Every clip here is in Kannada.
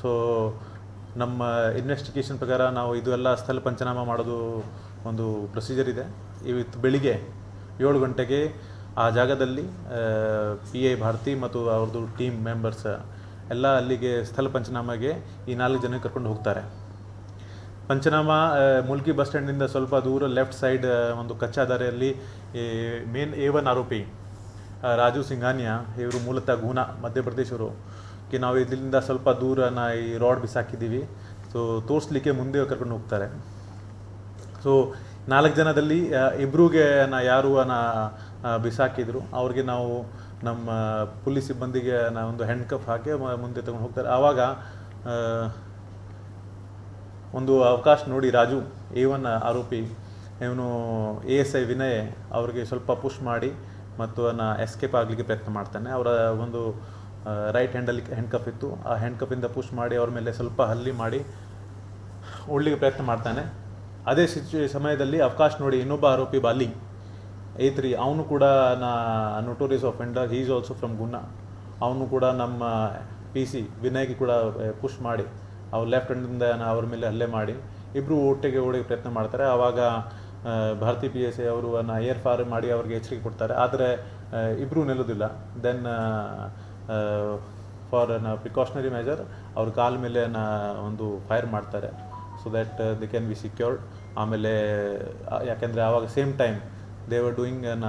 ಸೊ ನಮ್ಮ ಇನ್ವೆಸ್ಟಿಗೇಷನ್ ಪ್ರಕಾರ ನಾವು ಇದು ಎಲ್ಲ ಸ್ಥಳ ಪಂಚನಾಮ ಮಾಡೋದು ಒಂದು ಪ್ರೊಸೀಜರ್ ಇದೆ. ಇವತ್ತು ಬೆಳಿಗ್ಗೆ ಏಳು ಗಂಟೆಗೆ ಆ ಜಾಗದಲ್ಲಿ ಪಿ ಐ ಭಾರತಿ ಮತ್ತು ಅವ್ರದ್ದು ಟೀಮ್ ಮೆಂಬರ್ಸ್ ಎಲ್ಲ ಅಲ್ಲಿಗೆ ಸ್ಥಳ ಪಂಚನಾಮಗೆ ಈ ನಾಲ್ಕು ಜನ ಕರ್ಕೊಂಡು ಹೋಗ್ತಾರೆ. ಪಂಚನಾಮ ಮುಲ್ಕಿ ಬಸ್ ಸ್ಟ್ಯಾಂಡಿಂದ ಸ್ವಲ್ಪ ದೂರ ಲೆಫ್ಟ್ ಸೈಡ್ ಒಂದು ಕಚ್ಚಾ ದಾರಿಯಲ್ಲಿ ಮೇನ್ ಎ ಆರೋಪಿ ರಾಜು ಸಿಂಘಾನಿಯಾ, ಇವರು ಮೂಲತಃ ಗೂನಾ ಮಧ್ಯಪ್ರದೇಶವರು ಗೆ ನಾವು ಇಲ್ಲಿಂದ ಸ್ವಲ್ಪ ದೂರ ನಾ ಈ ರಾಡ್ ಬಿಸಾಕಿದ್ದೀವಿ. ಸೊ ತೋರಿಸ್ಲಿಕ್ಕೆ ಮುಂದೆ ಕರ್ಕೊಂಡು ಹೋಗ್ತಾರೆ. ಸೊ ನಾಲ್ಕು ಜನದಲ್ಲಿ ಇಬ್ಬರಿಗೆ ನಾ, ಯಾರು ನಾ ಬಿಸಾಕಿದ್ರು. ಅವ್ರಿಗೆ ನಾವು ನಮ್ಮ ಪೊಲೀಸ್ ಸಿಬ್ಬಂದಿಗೆ ನಾ, ಒಂದು ಹ್ಯಾಂಡ್ ಕಪ್ ಹಾಕಿ ಮುಂದೆ ತಗೊಂಡು ಹೋಗ್ತಾರೆ. ಆವಾಗ ಒಂದು ಅವಕಾಶ ನೋಡಿ ರಾಜು ಎ ಒನ್ ಆರೋಪಿ, ಇವನು ಎ ಎಸ್ ಐ ವಿನಯ್ ಅವ್ರಿಗೆ ಸ್ವಲ್ಪ ಪುಷ್ ಮಾಡಿ ಮತ್ತು ನಾ ಎಸ್ಕೇಪ್ ಆಗಲಿಕ್ಕೆ ಪ್ರಯತ್ನ ಮಾಡ್ತಾನೆ. ಅವರ ಒಂದು ರೈಟ್ ಹ್ಯಾಂಡಲ್ಲಿ ಹ್ಯಾಂಡ್ ಕಫ್ ಇತ್ತು. ಆ ಹ್ಯಾಂಡ್ ಕಫಿಂದ ಪುಷ್ ಮಾಡಿ, ಅವ್ರ ಮೇಲೆ ಸ್ವಲ್ಪ ಹಲ್ಲಿ ಮಾಡಿ ಉಳ್ಳಿಗೆ ಪ್ರಯತ್ನ ಮಾಡ್ತಾನೆ. ಅದೇ ಸಿಚು ಸಮಯದಲ್ಲಿ ಅವಕಾಶ ನೋಡಿ ಇನ್ನೊಬ್ಬ ಆರೋಪಿ ಬಾಲಿ. ಐತ್ರಿ ಅವನು ಕೂಡ ನಾ notorious offender he is also from Guna ಅವನು ಕೂಡ ನಮ್ಮ ಪಿ ಸಿ ವಿನಯ್ಗೆ ಕೂಡ ಪುಷ್ ಮಾಡಿ, ಅವ್ರ ಲೆಫ್ಟ್ ಹ್ಯಾಂಡಿಂದ ಅವ್ರ ಮೇಲೆ ಹಲ್ಲೆ ಮಾಡಿ ಇಬ್ಬರು ಒಟ್ಟಿಗೆ ಓಡೋಕ್ಕೆ ಪ್ರಯತ್ನ ಮಾಡ್ತಾರೆ. ಆವಾಗ ಭಾರತಿ ಪಿ ಎಸ್ ಐ ಅವರು ಏರ್ ಫಾರ್ ಮಾಡಿ ಅವ್ರಿಗೆ ಎಚ್ಚರಿಕೆ ಕೊಡ್ತಾರೆ. ಆದರೆ ಇಬ್ಬರೂ ನಿಲ್ಲೋದಿಲ್ಲ. Then for a precautionary measure ಅವ್ರ ಕಾಲ ಮೇಲೆ ಒಂದು ಫೈರ್ ಮಾಡ್ತಾರೆ. So that they can be secured ಆಮೇಲೆ ಯಾಕೆಂದರೆ ಆವಾಗ same time they were doing an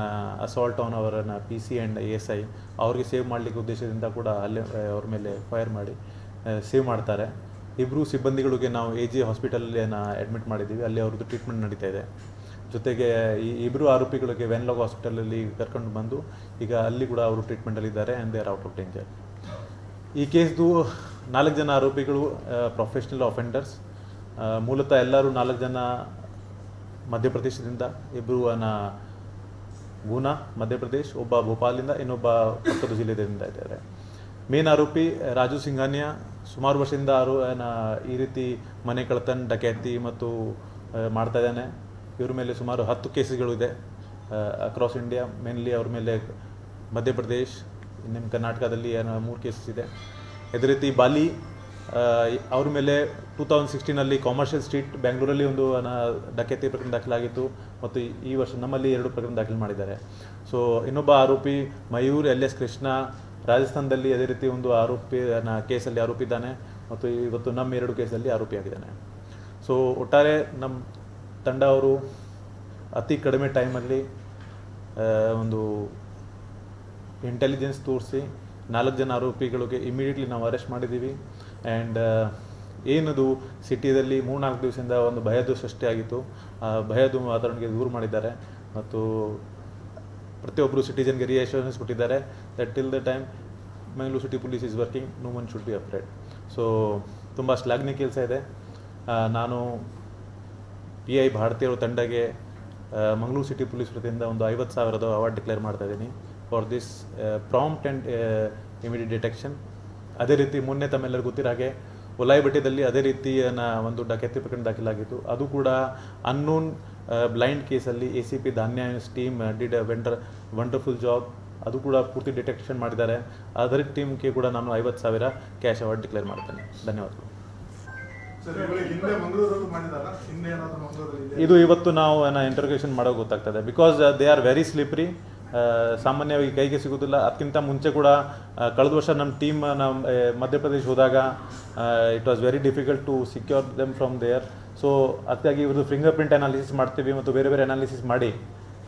assault on our P C and A S I ಅವ್ರಿಗೆ ಸೇವ್ ಮಾಡಲಿಕ್ಕೆ ಉದ್ದೇಶದಿಂದ ಕೂಡ ಅಲ್ಲೇ ಅವ್ರ ಮೇಲೆ ಫೈರ್ ಮಾಡಿ ಸೇವ್ ಮಾಡ್ತಾರೆ. ಇಬ್ಬರು ಸಿಬ್ಬಂದಿಗಳಿಗೆ ನಾವು ಎ ಜಿ ಹಾಸ್ಪಿಟಲಲ್ಲಿ ಅಡ್ಮಿಟ್ ಮಾಡಿದ್ದೀವಿ. ಅಲ್ಲಿ ಅವ್ರದ್ದು ಟ್ರೀಟ್ಮೆಂಟ್ ನಡೀತಾ ಇದೆ. ಜೊತೆಗೆ ಈ ಇಬ್ಬರು ಆರೋಪಿಗಳಿಗೆ ವೆನ್ಲಾಗ್ ಹಾಸ್ಪಿಟಲಲ್ಲಿ ಕರ್ಕೊಂಡು ಬಂದು ಈಗ ಅಲ್ಲಿ ಕೂಡ ಅವರು ಟ್ರೀಟ್ಮೆಂಟಲ್ಲಿದ್ದಾರೆ and they are out of danger ಈ ಕೇಸ್ದು ನಾಲ್ಕು ಜನ ಆರೋಪಿಗಳು ಪ್ರೊಫೆಷ್ನಲ್ ಅಫೆಂಡರ್ಸ್ ಮೂಲತಃ ಎಲ್ಲರೂ ನಾಲ್ಕು ಜನ ಮಧ್ಯಪ್ರದೇಶದಿಂದ ಇಬ್ಬರು ಗೂನಾ, ಮಧ್ಯಪ್ರದೇಶ್, ಒಬ್ಬ ಭೋಪಾಲಿಂದ ಇನ್ನೊಬ್ಬ ಪಕ್ಕದ ಜಿಲ್ಲೆಯಿಂದ ಇದ್ದಾರೆ. ಮೇನ್ ಆರೋಪಿ ರಾಜು ಸಿಂಘಾನಿಯಾ, ಸುಮಾರು ವರ್ಷದಿಂದ ಆರೋ ಈ ರೀತಿ ಮನೆ ಕಳ್ಳತನ ಡಕೈತಿ ಮತ್ತು ಮಾಡ್ತಾ ಇದ್ದಾನೆ. ಇವ್ರ ಮೇಲೆ ಸುಮಾರು ಹತ್ತು ಕೇಸುಗಳಿದೆ ಅಕ್ರಾಸ್ ಇಂಡಿಯಾ ಮೇನ್ಲಿ ಅವ್ರ ಮೇಲೆ ಮಧ್ಯಪ್ರದೇಶ್ ನಿಮ್ಮ ಕರ್ನಾಟಕದಲ್ಲಿ ಏನೋ ಮೂರು ಕೇಸಸ್ ಇದೆ. ಅದೇ ರೀತಿ ಬಾಲಿ ಅವ್ರ ಮೇಲೆ ಟೂ ತೌಸಂಡ್ ಸಿಕ್ಸ್ಟೀನಲ್ಲಿ ಕಾಮರ್ಷಿಯಲ್ ಸ್ಟ್ರೀಟ್ ಬೆಂಗಳೂರಲ್ಲಿ ಒಂದು ಡಕೇತಿ ಪ್ರಕರಣ ದಾಖಲಾಗಿತ್ತು ಮತ್ತು ಈ- ವರ್ಷ ನಮ್ಮಲ್ಲಿ ಎರಡು ಪ್ರಕರಣ ದಾಖಲು ಮಾಡಿದ್ದಾರೆ. ಸೊ ಇನ್ನೊಬ್ಬ ಆರೋಪಿ ಮಯೂರ್ ಎಲ್ ಎಸ್ ಕೃಷ್ಣ, ರಾಜಸ್ಥಾನದಲ್ಲಿ ಅದೇ ರೀತಿ ಒಂದು ಆರೋಪಿ ಕೇಸಲ್ಲಿ ಆರೋಪಿ ಇದ್ದಾನೆ ಮತ್ತು ಇವತ್ತು ನಮ್ಮ ಎರಡು ಕೇಸಲ್ಲಿ ಆರೋಪಿಯಾಗಿದ್ದಾನೆ. ಸೊ ಒಟ್ಟಾರೆ ನಮ್ಮ ತಂಡ ಅವರು ಅತಿ ಕಡಿಮೆ ಟೈಮಲ್ಲಿ ಒಂದು ಇಂಟೆಲಿಜೆನ್ಸ್ ತೋರಿಸಿ ನಾಲ್ಕು ಜನ ಆರೋಪಿಗಳಿಗೆ ಇಮಿಡಿಯೇಟ್ಲಿ ನಾವು ಅರೆಸ್ಟ್ ಮಾಡಿದ್ದೀವಿ. ಆ್ಯಂಡ್ ಏನದು ಸಿಟಿಯಲ್ಲಿ ಮೂರ್ನಾಲ್ಕು ದಿವಸದಿಂದ ಒಂದು ಭಯದು ಸೃಷ್ಟಿಯಾಗಿತ್ತು ಆ, ಭಯದ ವಾತಾವರಣಕ್ಕೆ ದೂರ ಮಾಡಿದ್ದಾರೆ. ಮತ್ತು ಪ್ರತಿಯೊಬ್ಬರು ಸಿಟಿಜನ್ಗೆ ರಿಯಶೋರೆನ್ಸ್ ಕೊಟ್ಟಿದ್ದಾರೆ that till the time Mangaluru city police is working no man should be afraid so ತುಂಬ ಶ್ಲಾಘನೀಯ ಕೆಲಸ ಇದೆ. ನಾನು ಪಿ ಐ ಭಾರತೀಯರ ತಂಡಗೆ ಮಂಗಳೂರು ಸಿಟಿ ಪೊಲೀಸ್ ವತಿಯಿಂದ ಒಂದು ಐವತ್ತು ಸಾವಿರದ ಅವಾರ್ಡ್ ಡಿಕ್ಲೇರ್ ಮಾಡ್ತಾ ಇದ್ದೀನಿ for this prompt and immediate detection. ಅದೇ ರೀತಿ ಮೊನ್ನೆ ತಮ್ಮೆಲ್ಲರಿಗೂ ಗೊತ್ತಿರೋ ಹಾಗೆ ಒಲಾಯಿಬೆಟ್ಟದಲ್ಲಿ ಅದೇ ರೀತಿಯ ಒಂದು ಡಕೆತ್ತಿ ಪ್ರಕರಣ ದಾಖಲಾಗಿತ್ತು. ಅದು ಕೂಡ ಅನ್ನೋನ್ ಬ್ಲೈಂಡ್ ಕೇಸಲ್ಲಿ A C P, Dhanya team did wonder wonderful job ಅದು ಕೂಡ ಪೂರ್ತಿ ಡಿಟೆಕ್ಷನ್ ಮಾಡಿದ್ದಾರೆ. ಅದರ ಟೀಮ್ಗೆ ಕೂಡ ನಾನು ಐವತ್ತು ಸಾವಿರ ಕ್ಯಾಶ್ ಅವಾರ್ಡ್ ಡಿಕ್ಲೇರ್ ಮಾಡ್ತೇನೆ. ಧನ್ಯವಾದಗಳು. ಇದೆ ಇದು ಇವತ್ತು ನಾವು ಇಂಟರ್ಗ್ರೇಷನ್ ಮಾಡೋ ಗೊತ್ತಾಗ್ತದೆ. Because they are very slippery ಸಾಮಾನ್ಯವಾಗಿ ಕೈಗೆ ಸಿಗೋದಿಲ್ಲ. ಅದಕ್ಕಿಂತ ಮುಂಚೆ ಕೂಡ ಕಳೆದ ವರ್ಷ ನಮ್ಮ ಟೀಮ್ ನಮ್ಮ ಆ, ಮಧ್ಯಪ್ರದೇಶ ಹೋದಾಗ it was very difficult to secure them from there so ಅದಕ್ಕಾಗಿ ಇವ್ರದ್ದು ಫಿಂಗರ್ ಪ್ರಿಂಟ್ ಅನಾಲಿಸಿಸ್ ಮಾಡ್ತೀವಿ ಮತ್ತು ಬೇರೆ ಬೇರೆ ಅನಾಲಿಸಿಸ್ ಮಾಡಿ.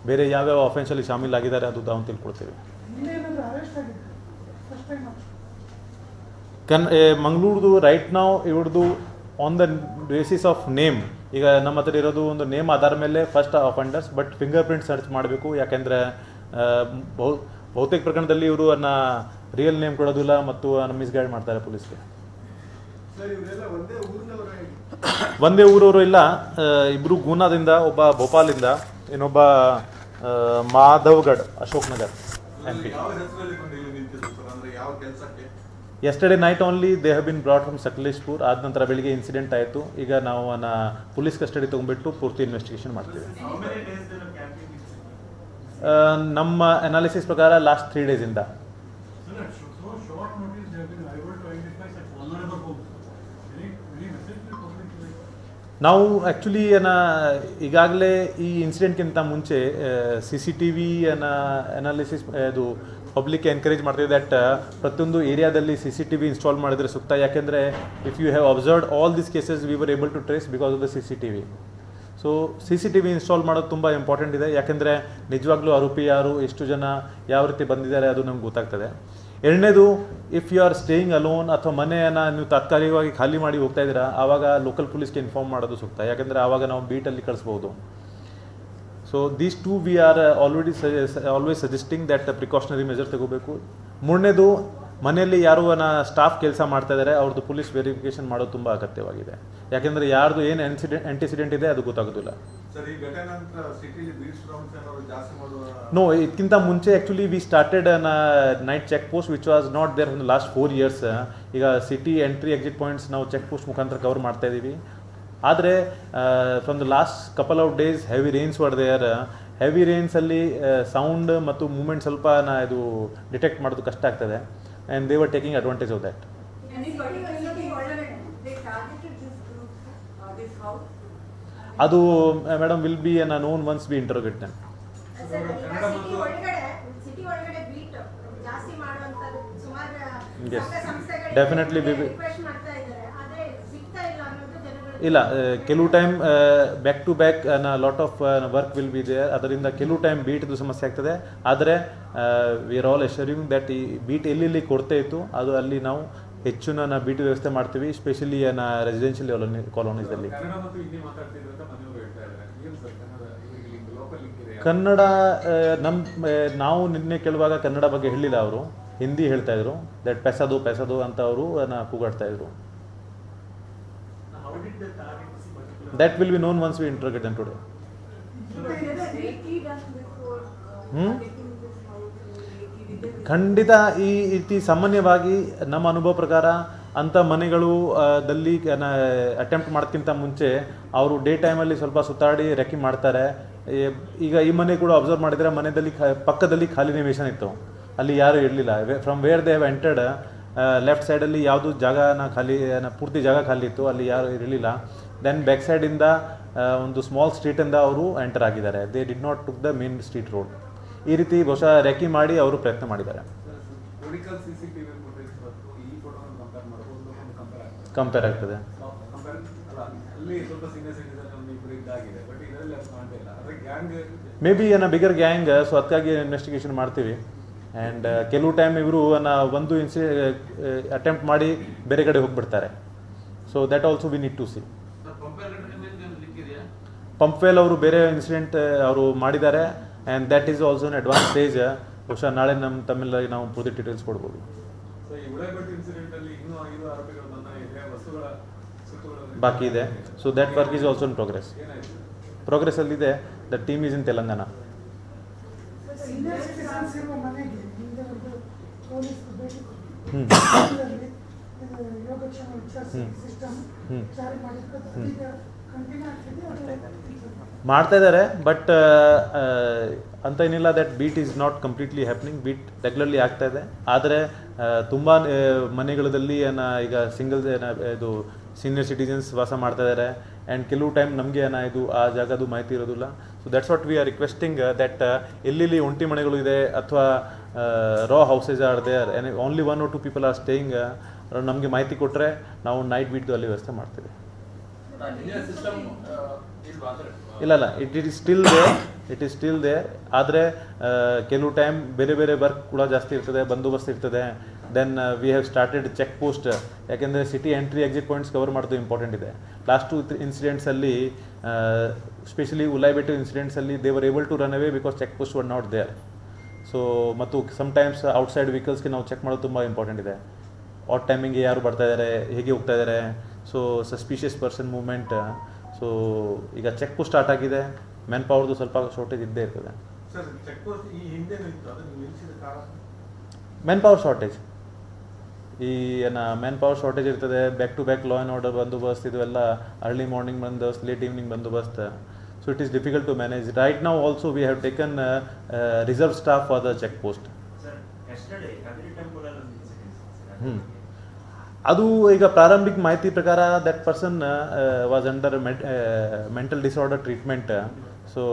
ಬೇರೆ ಯಾವ್ಯಾವ ಅಫೆನ್ಸಲ್ಲಿ ಶಾಮೀಲಾಗಿದ್ದಾರೆ ಅದು ನಾವು ತಿಳ್ಕೊಳ್ತೀವಿ. ಕನ್ ಮಂಗಳೂರ್ದು ರೈಟ್ ನಾವು ಇವ್ರದ್ದು on the basis of name ಈಗ ನಮ್ಮ ಹತ್ರ ಇರೋದು ಒಂದು ನೇಮ್ ಆಧಾರ ಮೇಲೆ first offenders but finger print search ಮಾಡಬೇಕು. ಯಾಕೆಂದರೆ ಬಹು ಬಹುತೇಕ ಪ್ರಕರಣದಲ್ಲಿ ಇವರು ಅನ್ನ ರಿಯಲ್ ನೇಮ್ ಕೊಡೋದಿಲ್ಲ ಮತ್ತು ಮಿಸ್ಗೈಡ್ ಮಾಡ್ತಾರೆ ಪೊಲೀಸ್ಗೆ. ಒಂದೇ ಊರವರು ಇಲ್ಲ. ಇಬ್ಬರು ಗೂನಾದಿಂದ ಒಬ್ಬ ಭೋಪಾಲಿಂದ ಇನ್ನೊಬ್ಬ Madhavgarh Ashok Nagar M P yesterday night only they have been brought from Sakleshpur ಆದ ನಂತರ ಬೆಳಿಗ್ಗೆ ಇನ್ಸಿಡೆಂಟ್ ಆಯಿತು. ಈಗ ನಾವು ಅವನ ಪೊಲೀಸ್ ಕಸ್ಟಡಿ ತೊಗೊಂಡ್ಬಿಟ್ಟು ಪೂರ್ತಿ ಇನ್ವೆಸ್ಟಿಗೇಷನ್ ಮಾಡ್ತೀವಿ. ನಮ್ಮ ಅನಾಲಿಸಿಸ್ ಪ್ರಕಾರ ಲಾಸ್ಟ್ ತ್ರೀ ಡೇಸಿಂದ ನಾವು ಆ್ಯಕ್ಚುಲಿ ಏನ, ಈಗಾಗಲೇ ಈ ಇನ್ಸಿಡೆಂಟ್ಗಿಂತ ಮುಂಚೆ C C T V analysis ಇದು ಪಬ್ಲಿಕ್ ಎನ್ಕರೇಜ್ ಮಾಡ್ತೀವಿ ದಟ್ ಪ್ರತಿಯೊಂದು ಏರಿಯಾದಲ್ಲಿ C C T V install ಮಾಡಿದರೆ ಸೂಕ್ತ. ಯಾಕೆಂದರೆ if you have observed all this cases we were able to trace because of the C C T V so C C T V install ಮಾಡೋದು ತುಂಬ ಇಂಪಾರ್ಟೆಂಟ್ ಇದೆ. ಯಾಕೆಂದರೆ, ನಿಜವಾಗ್ಲೂ ಆರೋಪಿ ಯಾರು, ಎಷ್ಟು ಜನ, ಯಾವ ರೀತಿ ಬಂದಿದ್ದಾರೆ ಅದು ನಮ್ಗೆ ಗೊತ್ತಾಗ್ತದೆ. ಎರಡನೇದು if you are staying alone ಅಥವಾ ಮನೆಯನ್ನು ನೀವು ತಾತ್ಕಾಲಿಕವಾಗಿ ಖಾಲಿ ಮಾಡಿ ಹೋಗ್ತಾ ಇದ್ದೀರಾ, ಆವಾಗ ಲೋಕಲ್ ಪೊಲೀಸ್ಗೆ ಇನ್ಫಾರ್ಮ್ ಮಾಡೋದು ಸೂಕ್ತ. ಯಾಕೆಂದರೆ, ಆವಾಗ ನಾವು ಬೀಟಲ್ಲಿ ಕಳಿಸ್ಬೋದು. So these two we are already always suggesting that precautionary measure ತಗೋಬೇಕು. ಮೂರನೇದು ಮನೆಯಲ್ಲಿ ಯಾರು ಸ್ಟಾಫ್ ಕೆಲಸ ಮಾಡ್ತಾ ಇದ್ದಾರೆ ಅವ್ರದ್ದು ಪೊಲೀಸ್ ವೆರಿಫಿಕೇಶನ್ ಮಾಡೋದು ತುಂಬ ಅಗತ್ಯವಾಗಿದೆ. ಯಾಕೆಂದರೆ ಯಾರ್ದು ಏನು ಆನ್ಸಿಡೆಂಟ್ ಆಂಟಿಸಿಡೆಂಟ್ ಇದೆ ಅದು ಗೊತ್ತಾಗೋದಿಲ್ಲ. ನೋ ಇದಕ್ಕಿಂತ ಮುಂಚೆ actually we started night check post which was not there in last four years ಈಗ ಸಿಟಿ ಎಂಟ್ರಿ ಎಕ್ಸಿಟ್ ಪಾಯಿಂಟ್ಸ್ ನಾವು ಚೆಕ್ ಪೋಸ್ಟ್ ಮುಖಾಂತರ ಕವರ್ ಮಾಡ್ತಾ ಇದ್ದೀವಿ ಆದರೆ from the last couple of days heavy rains were there heavy ರೇನ್ಸಲ್ಲಿ sound ಮತ್ತು ಮೂಮೆಂಟ್ ಸ್ವಲ್ಪ ನಾ ಇದು ಡಿಟೆಕ್ಟ್ ಮಾಡೋದು ಕಷ್ಟ ಆಗ್ತದೆ. And they were taking advantage of that? ಅದು madam will be N known once be interrogate then sir, definitely be ಒಳಗಡೆ ಸಿಟಿ ಒಳಗಡೆ ಬೀಟ್ ಜಾಸ್ತಿ ಮಾಡುವಂತದ್ದು ಸುಮಾರು Yes. ಸಂಘ ಸಂಸ್ಥೆಗಳಿಗೆ Definitely we will- ರಿಕ್ವೆಸ್ಟ್ ಮಾಡ್ತಾ ಇದ್ದಾರೆ ಆದ್ರೆ ಸಿಗ್ತಾ ಇಲ್ಲ ಅನ್ನೋದು ಜನಗಳು ಇಲ್ಲ ಕೆಲವು time back to back lot of work will be there ಅದರಿಂದ ಕೆಲವು ಟೈಮ್ ಬೀಟ್ದು ಸಮಸ್ಯೆ ಆಗ್ತದೆ. ಆದರೆ we are all assuring that ಈ ಬೀಟ್ ಎಲ್ಲೆಲ್ಲಿ ಕೊಡ್ತಾ ಇತ್ತು ಅದು ಅಲ್ಲಿ ನಾವು ಹೆಚ್ಚು ನಾನು ಬೀಟ್ ವ್ಯವಸ್ಥೆ ಮಾಡ್ತೀವಿ ಸ್ಪೆಷಲಿ ರೆಸಿಡೆನ್ಷಿಯಲ್ ಕಾಲೋನೀಸಲ್ಲಿ ಕನ್ನಡ ನಮ್ಮ ನಾವು ನಿನ್ನೆ ಕೇಳುವಾಗ ಕನ್ನಡ ಬಗ್ಗೆ ಹೇಳಿಲ್ಲ ಅವರು. ಹಿಂದಿ ಹೇಳ್ತಾ ಇದ್ರು. ದಟ್ ಪೆಸದು ಪೆಸದು ಅಂತ ಅವರು ಕೂಗಾಡ್ತಾ ಇದ್ರು that will be known once we interrogate then today Whether Reiki done before, will be targeting once we uh, Reiki, today. ಹ್ಞೂ ಖಂಡಿತ ಈ ರೀತಿ ಸಾಮಾನ್ಯವಾಗಿ ನಮ್ಮ ಅನುಭವ ಪ್ರಕಾರ ಅಂಥ ಮನೆಗಳು ದಲ್ಲಿ ಅಟೆಂಪ್ಟ್ ಮಾಡೋದಕ್ಕಿಂತ ಮುಂಚೆ ಅವರು ಡೇ ಟೈಮಲ್ಲಿ ಸ್ವಲ್ಪ ಸುತ್ತಾಡಿ ರೆಕ್ಕಿ ಮಾಡ್ತಾರೆ. ಈಗ ಈ ಮನೆ ಕೂಡ ಅಬ್ಸರ್ವ್ ಮಾಡಿದರೆ ಮನೆಯಲ್ಲಿ ಪಕ್ಕದಲ್ಲಿ ಖಾಲಿ ನಿವೇಶನ ಇತ್ತು. ಅಲ್ಲಿ ಯಾರೂ ಇರಲಿಲ್ಲ. From where they have entered left ಸೈಡಲ್ಲಿ ಯಾವುದು ಜಾಗನ ಖಾಲಿ ಪೂರ್ತಿ ಜಾಗ ಖಾಲಿ ಇತ್ತು ಅಲ್ಲಿ ಯಾರು ಇರಲಿಲ್ಲ. ದೆನ್ ಬ್ಯಾಕ್ ಸೈಡಿಂದ ಒಂದು ಸ್ಮಾಲ್ ಸ್ಟ್ರೀಟಿಂದ ಅವರು ಎಂಟರ್ ಆಗಿದ್ದಾರೆ. They did not took the main street road ಈ ರೀತಿ ಬಹುಶಃ ರೆಕಿ ಮಾಡಿ ಅವರು ಪ್ರಯತ್ನ ಮಾಡಿದ್ದಾರೆ. ಕಂಪೇರ್ ಆಗ್ತದೆ. ಮೇ ಬಿ ಏನೋ ಬಿಗರ್ ಗ್ಯಾಂಗ್ ಸೊ ಅದಕ್ಕಾಗಿ ಇನ್ವೆಸ್ಟಿಗೇಷನ್ ಮಾಡ್ತೀವಿ. ಆ್ಯಂಡ್ ಕೆಲವು ಟೈಮ್ ಇವರು ಒಂದು ಇನ್ಸಿ ಅಟೆಂಪ್ಟ್ ಮಾಡಿ ಬೇರೆ ಕಡೆ ಹೋಗಿಬಿಡ್ತಾರೆ. So that also we need to see Pumpwell ಅವರು ಬೇರೆ ಇನ್ಸಿಡೆಂಟ್ ಅವರು ಮಾಡಿದ್ದಾರೆ. And that is also an advance stage ಬಹುಶಃ ನಾಳೆ ನಮ್ಮ ತಮಿಳಲ್ಲಿ ನಾವು ಪೂರ್ತಿ ಡೀಟೇಲ್ಸ್ ಕೊಡ್ಬೋದು. ಬಾಕಿ ಇದೆ. So that work is also in progress progress ಪ್ರೋಗ್ರೆಸ್ಸಲ್ಲಿದೆ the team is in Telangana senior citizens ಇರುವ ಮನೆಗೆ ಹಿಂದೆ ಒಂದು ಮಾಡ್ತಾ ಇದ್ದಾರೆ ಬಟ್ ಅಂತ ಏನಿಲ್ಲ that beat is not completely happening beat regularly ಆಗ್ತಾ ಇದೆ. ಆದರೆ ತುಂಬ ಮನೆಗಳಲ್ಲಿ ಏನ ಈಗ ಸಿಂಗಲ್ ಇದು ಸೀನಿಯರ್ ಸಿಟಿಜನ್ಸ್ ವಾಸ ಮಾಡ್ತಾ ಇದ್ದಾರೆ. ಆ್ಯಂಡ್ ಕೆಲವು ಟೈಮ್ ನಮಗೆ ಏನ ಇದು ಆ ಜಾಗದು ಮಾಹಿತಿ ಇರೋದಿಲ್ಲ. So that's what we are requesting that ಎಲ್ಲೆಲ್ಲಿ ಒಂಟಿ ಮನೆಗಳು ಇದೆ, ಅಥವಾ row houses are there only one two people are staying ನಮಗೆ ಮಾಹಿತಿ ಕೊಟ್ಟರೆ ನಾವು ನೈಟ್ ಬಿಟ್ಟು ಅಲ್ಲಿ ವ್ಯವಸ್ಥೆ ಮಾಡ್ತೀವಿ. ಇಲ್ಲ ಇಲ್ಲ it it is still they it is still they ಆದರೆ ಕೆಲವು ಟೈಮ್ ಬೇರೆ ಬೇರೆ ವರ್ಕ್ ಕೂಡ ಜಾಸ್ತಿ ಇರ್ತದೆ, ಬಂದೋಬಸ್ತ್ ಇರ್ತದೆ then we have started check post ಯಾಕೆಂದರೆ city entry exit points cover ಮಾಡೋದು ಇಂಪಾರ್ಟೆಂಟ್ ಇದೆ. ಲಾಸ್ಟ್ ಟು ಇನ್ಸಿಡೆಂಟ್ಸಲ್ಲಿ specially Ulaibettu ಇನ್ಸಿಡೆಂಟ್ಸಲ್ಲಿ they were able to run away because check post were not there so ಮತ್ತು ಸಮ್ಟೈಮ್ಸ್ ಔಟ್ಸೈಡ್ ವೆಹಿಕಲ್ಸ್ಗೆ ನಾವು ಚೆಕ್ ಮಾಡೋದು ತುಂಬ ಇಂಪಾರ್ಟೆಂಟ್ ಇದೆ. ಆಟ್ ಟೈಮಿಂಗ್ ಯಾರು ಬರ್ತಾ ಇದ್ದಾರೆ ಹೇಗೆ ಹೋಗ್ತಾ ಇದ್ದಾರೆ so suspicious person movement so ಈಗ ಚೆಕ್ ಪೋಸ್ಟ್ ಸ್ಟಾರ್ಟ್ ಆಗಿದೆ. ಮ್ಯಾನ್ ಪವರ್ದು ಸ್ವಲ್ಪ ಶಾರ್ಟೇಜ್ ಇದ್ದೇ ಇರ್ತದೆ. ಮ್ಯಾನ್ ಪವರ್ ಶಾರ್ಟೇಜ್ ಈ ಏನ ಮ್ಯಾನ್ ಪವರ್ ಶಾರ್ಟೇಜ್ ಇರ್ತದೆ. Back to back law and order ಬಂದೋಬಸ್ತ್ ಇದು ಎಲ್ಲ ಅರ್ಲಿ ಮಾರ್ನಿಂಗ್ ಬಂದೋಬಸ್ತ್ ಲೇಟ್ ಈವ್ನಿಂಗ್ ಬಂದೋಬಸ್ತ್. So it is difficult to manage. Right now also we have taken reserve staff for the check post. Sir, yesterday. Hmm. ಅದು ಈಗ ಪ್ರಾರಂಭಿಕ ಮಾಹಿತಿ ಪ್ರಕಾರ that person was under mental disorder treatment so